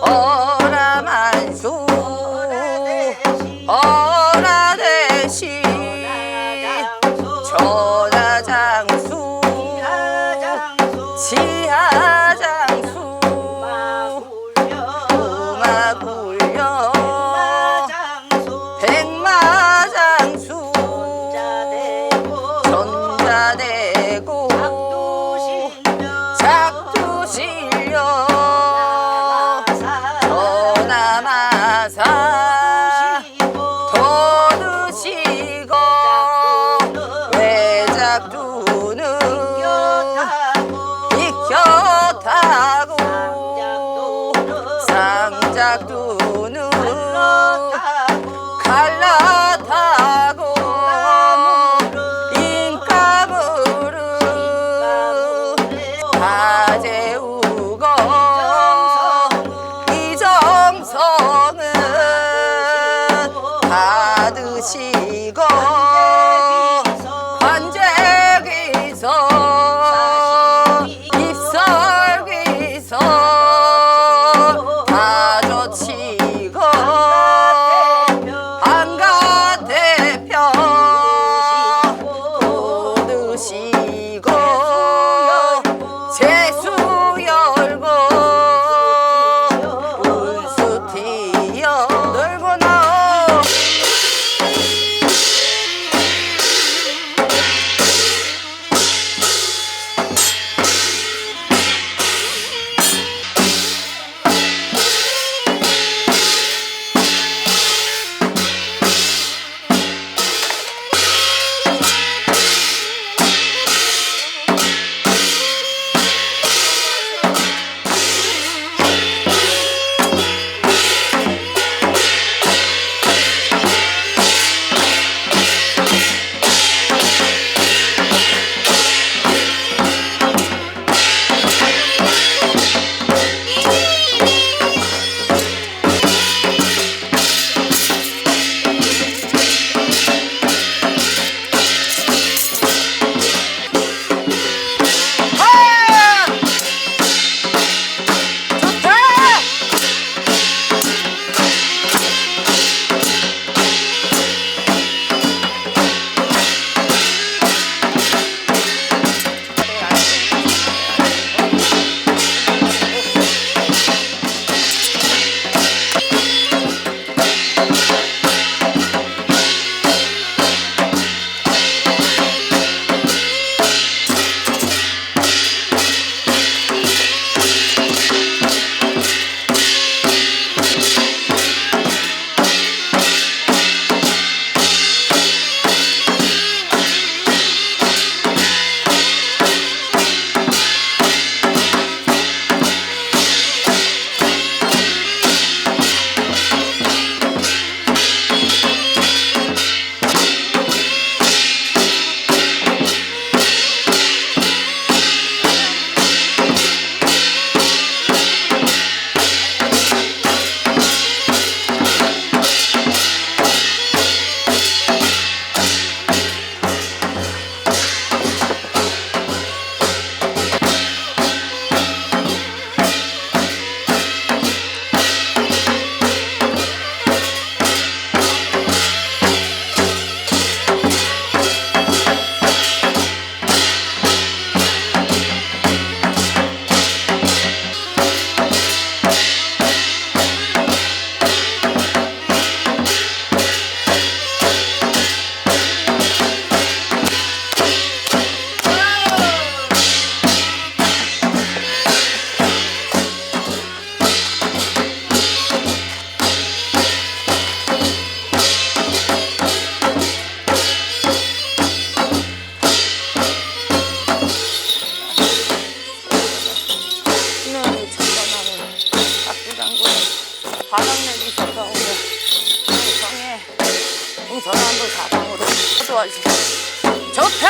Oh. 사사 도드시고 외작두는 비켜타고 상작두는 갈라 드시고 장군 바람내기 사방으로 성에 응선한도 사방으로 도와주 좋대!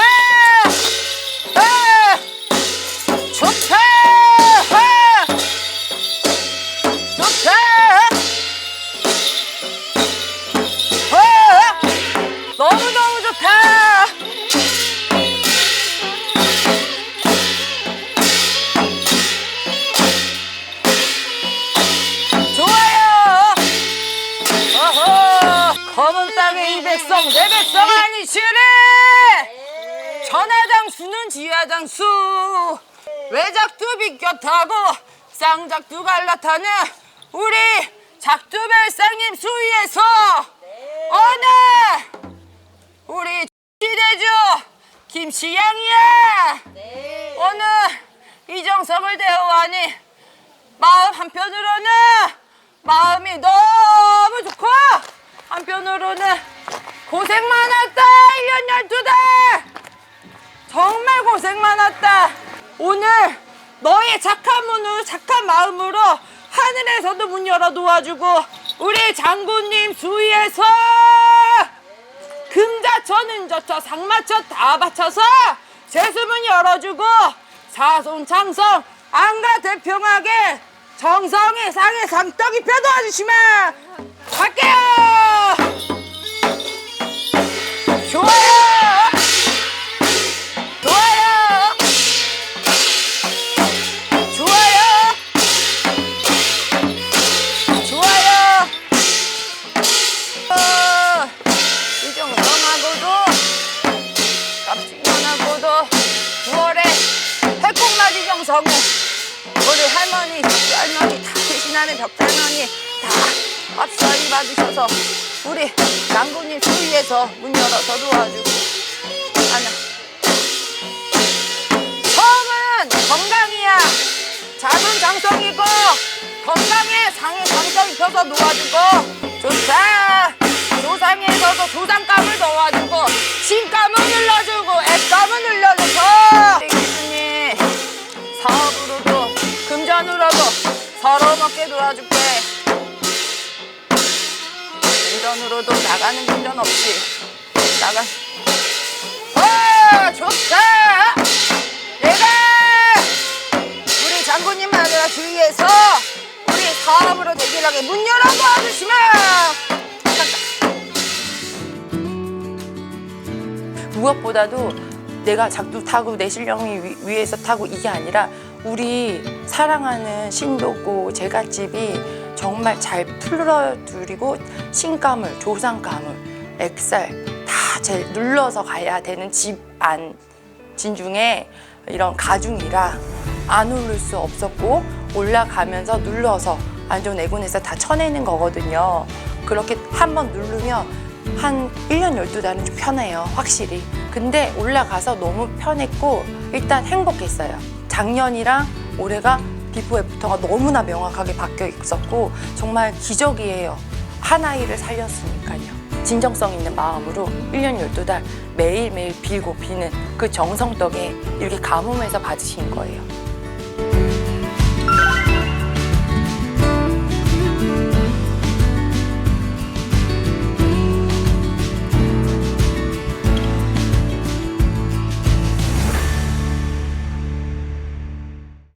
좋다! 백성 내 백성 아니시래 전하장수는 지하장수. 외작두 비껴타고 쌍작두 갈라타는 우리 작두 별상님 수위에서 오늘 우리 시대주 김시양이야! 오늘 이정성을 대하니 마음 한편으로는 마음이 너무 좋고 한편으로는 고생 많았다 1년 12달 정말 고생 많았다. 오늘 너의 착한 문으로 착한 마음으로 하늘에서도 문 열어 도와주고 우리 장군님 수위에서 금자천 은저천 상마천 다 바쳐서 제수문 열어주고 사손창성 안가 대평하게 정성의 상에 상떡이 펴도 와주시면 갈게요 좋아요 정성에 우리 할머니, 할머니 다 대신하는 벽할머니 다 밥살이 받으셔서 우리 장군님 주위에서 문 열어서 도와주고 하나. 처음은 건강이야. 작은 장성이고 건강에 상에 장성이 펴서 놓아주고 좋다 조상에서도 조상감을 넣어주고 신감 먹게 도와줄게. 금전으로도 나가는 금전 없이 나가. 와 좋다! 내가 우리 장군님 마누라 주위에서 우리 사업으로 대결하게 문 열어 도와주시면! 무엇보다도 내가 작두 타고 내 신령이 위- 위에서 타고 이게 아니라 우리 사랑하는 신도고 제갓집이 정말 잘 풀어드리고 신감을 조상감을 액살 다 제 눌러서 가야 되는 집안 진중에 이런 가중이라 안 오를 수 없었고 올라가면서 눌러서 안전 내군에서 다 쳐내는 거거든요. 그렇게 한번 누르면 한 1년 12달은 좀 편해요. 확실히. 근데 올라가서 너무 편했고 일단 행복했어요. 작년이랑 올해가 비포 애프터가 너무나 명확하게 바뀌어 있었고 정말 기적이에요. 한 아이를 살렸으니까요. 진정성 있는 마음으로 1년 12달 매일매일 빌고 비는 그 정성 덕에 이렇게 가뭄에서 받으신 거예요.